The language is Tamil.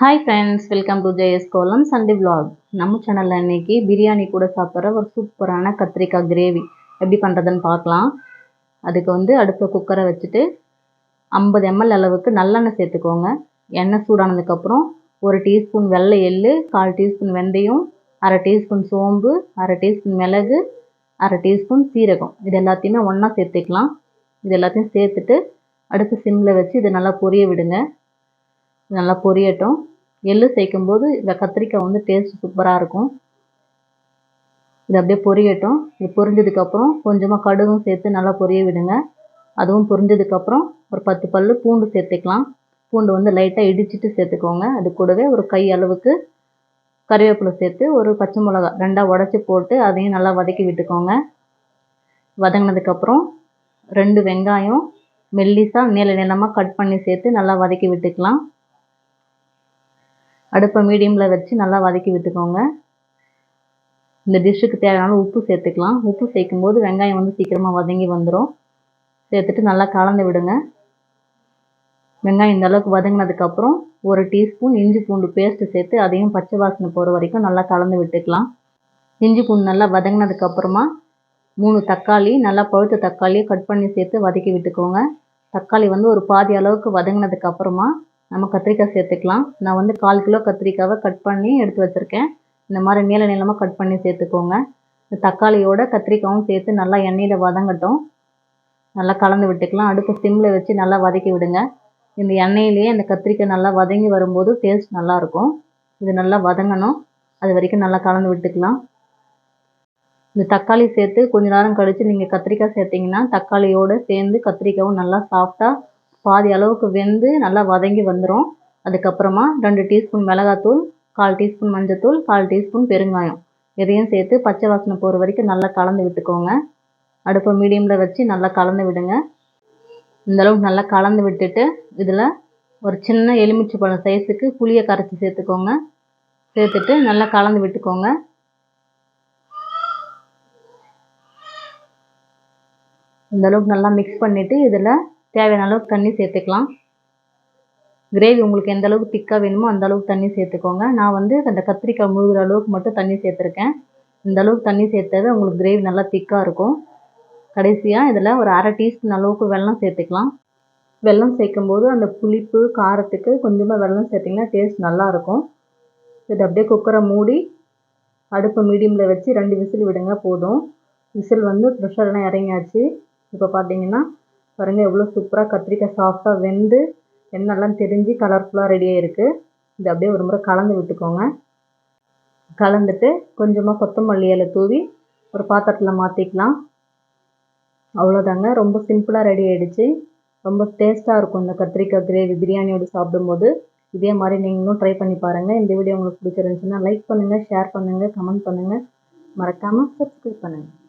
Hi friends welcome to Jaya's kolam Sunday vlog நம்ம சேனலில் இன்றைக்கி பிரியாணி கூட சாப்பிட்ற ஒரு சூப்பரான கத்திரிக்காய் கிரேவி எப்படி பண்ணுறதுன்னு பார்க்கலாம். அதுக்கு வந்து அடுப்பில் குக்கரை வச்சுட்டு ஐம்பது எம்எல் அளவுக்கு நல்லெண்ணெய் சேர்த்துக்கோங்க. எண்ணெய் சூடானதுக்கப்புறம் ஒரு டீஸ்பூன் வெள்ளை எள்ளு கால் டீஸ்பூன் வெந்தயம் அரை டீஸ்பூன் சோம்பு அரை டீஸ்பூன் மிளகு அரை டீஸ்பூன் சீரகம். இது எல்லாத்தையுமே ஒன்றா சேர்த்துக்கலாம். இது எல்லாத்தையும் சேர்த்துட்டு அடுப்பு சிம்மில் வச்சு இதை நல்லா பொரிய விடுங்க. நல்லா பொரியட்டும். எள்ளு சேர்க்கும்போது இந்த கத்திரிக்காய் வந்து டேஸ்ட் சூப்பராக இருக்கும். இது அப்படியே பொரியட்டும். இது பொரிஞ்சதுக்கப்புறம் கொஞ்சமாக கடுகும் சேர்த்து நல்லா பொரிய விடுங்க. அதுவும் பொரிஞ்சதுக்கப்புறம் ஒரு பத்து பல் பூண்டு சேர்த்துக்கலாம். பூண்டு வந்து லைட்டாக இடிச்சிட்டு சேர்த்துக்கோங்க. அது கூடவே ஒரு கை அளவுக்கு கறிவேப்பிலை சேர்த்து ஒரு பச்சை மிளகா ரெண்டாக உடச்சி போட்டு அதையும் நல்லா வதக்கி விட்டுக்கோங்க. வதங்கினதுக்கப்புறம் ரெண்டு வெங்காயம் மெல்லிசாக நீள நீளமாக கட் பண்ணி சேர்த்து நல்லா வதக்கி விட்டுக்கலாம். அடுப்பை மீடியமில் வச்சு நல்லா வதக்கி விட்டுக்கோங்க. இந்த டிஷ்ஷுக்கு தேவையான உப்பு சேர்த்துக்கலாம். உப்பு சேர்க்கும்போது வெங்காயம் வந்து சீக்கிரமாக வதங்கி வந்துடும் சேர்த்துட்டு நல்லா கலந்து விடுங்க. வெங்காயம் இந்த அளவுக்கு வதங்கினதுக்கப்புறம் ஒரு டீஸ்பூன் இஞ்சி பூண்டு பேஸ்ட்டு சேர்த்து அதையும் பச்சை வாசனை போகிற வரைக்கும் நல்லா கலந்து விட்டுக்கலாம். இஞ்சி பூண்டு நல்லா வதங்கினதுக்கப்புறமா மூணு தக்காளி நல்லா பழுத்த தக்காளியை கட் பண்ணி சேர்த்து வதக்கி விட்டுக்கோங்க. தக்காளி வந்து ஒரு பாதி அளவுக்கு வதங்கினதுக்கப்புறமா நம்ம கத்திரிக்காய் சேர்த்துக்கலாம். நான் வந்து கால் கிலோ கத்திரிக்காவை கட் பண்ணி எடுத்து வச்சுருக்கேன். இந்த மாதிரி நீள நீளமாக கட் பண்ணி சேர்த்துக்கோங்க. இந்த தக்காளியோட கத்திரிக்காயும் சேர்த்து நல்லா எண்ணெயில் வதங்கட்டும். நல்லா கலந்து விட்டுக்கலாம். அடுப்பு சிம்மில் வச்சு நல்லா வதக்கி விடுங்க. இந்த எண்ணெயிலேயே இந்த கத்திரிக்காய் நல்லா வதங்கி வரும்போது டேஸ்ட் நல்லாயிருக்கும் இது நல்லா வதங்கணும். அது வரைக்கும் நல்லா கலந்து விட்டுக்கலாம். இந்த தக்காளி சேர்த்து கொஞ்ச நேரம் கழித்து நீங்கள் கத்திரிக்காய் சேர்த்திங்கன்னா தக்காளியோடு சேர்ந்து கத்திரிக்காயும் நல்லா சாஃப்டாக பாதி அளவுக்கு வெந்து நல்லா வதங்கி வந்துடும் அதுக்கப்புறமா ரெண்டு டீஸ்பூன் மிளகாத்தூள் கால் டீஸ்பூன் மஞ்சத்தூள் கால் டீஸ்பூன் பெருங்காயம். இதையும் சேர்த்து பச்சை வாசனை போகிற வரைக்கும் நல்லா கலந்து விட்டுக்கோங்க. அடுப்பை மீடியமில் வச்சு நல்லா கலந்து விடுங்க. இந்தளவுக்கு நல்லா கலந்து விட்டுட்டு இதில் ஒரு சின்ன எலுமிச்சை பழம் சைஸுக்கு புளியை கரைச்சி சேர்த்துக்கோங்க. சேர்த்துட்டு நல்லா கலந்து விட்டுக்கோங்க. இந்தளவுக்கு நல்லா மிக்ஸ் பண்ணிவிட்டு இதில் தேவையான அளவுக்கு தண்ணி சேர்த்துக்கலாம். கிரேவி உங்களுக்கு எந்த அளவுக்கு திக்காக வேணுமோ அந்த அளவுக்கு தண்ணி சேர்த்துக்கோங்க. நான் வந்து அந்த கத்திரிக்காய் முழுகிற அளவுக்கு மட்டும் தண்ணி சேர்த்துருக்கேன். இந்த அளவுக்கு தண்ணி சேர்த்தாவே உங்களுக்கு கிரேவி நல்லா திக்காக இருக்கும். கடைசியாக இதில் ஒரு அரை டீஸ்பூன் அளவுக்கு வெல்லம் சேர்த்துக்கலாம். வெல்லம் சேர்க்கும்போது அந்த புளிப்பு காரத்துக்கு கொஞ்சமாக வெல்லம் சேர்த்திங்கன்னா டேஸ்ட் நல்லாயிருக்கும் இது அப்படியே குக்கரை மூடி அடுப்பை மீடியமில் வச்சு ரெண்டு விசில் விடுங்க போதும். விசில் வந்து ப்ரெஷர்லாம் இறங்கியாச்சு. இப்போ பார்த்தீங்கன்னா பாருங்கள் எவ்வளோ சூப்பராக கத்திரிக்காய் சாஃப்டாக வெந்து எண்ணெல்லாம் தெரிஞ்சு கலர்ஃபுல்லாக ரெடியாக இருக்குது இது அப்படியே ஒரு முறை கலந்து விட்டுக்கோங்க. கலந்துட்டு கொஞ்சமாக கொத்தமல்லி இலை தூவி ஒரு பாத்திரத்தில் மாற்றிக்கலாம் அவ்வளோதாங்க ரொம்ப சிம்பிளாக ரெடி ஆகிடுச்சு ரொம்ப டேஸ்ட்டாக இருக்கும் இந்த கத்திரிக்காய் கிரேவி பிரியாணியோடு சாப்பிடும்போது. இதே மாதிரி நீங்களும் ட்ரை பண்ணி பாருங்கள் இந்த வீடியோ உங்களுக்கு பிடிச்சிருந்துச்சுன்னா லைக் பண்ணுங்கள் ஷேர் பண்ணுங்கள் கமெண்ட் பண்ணுங்கள் மறக்காமல் சப்ஸ்கிரைப் பண்ணுங்கள்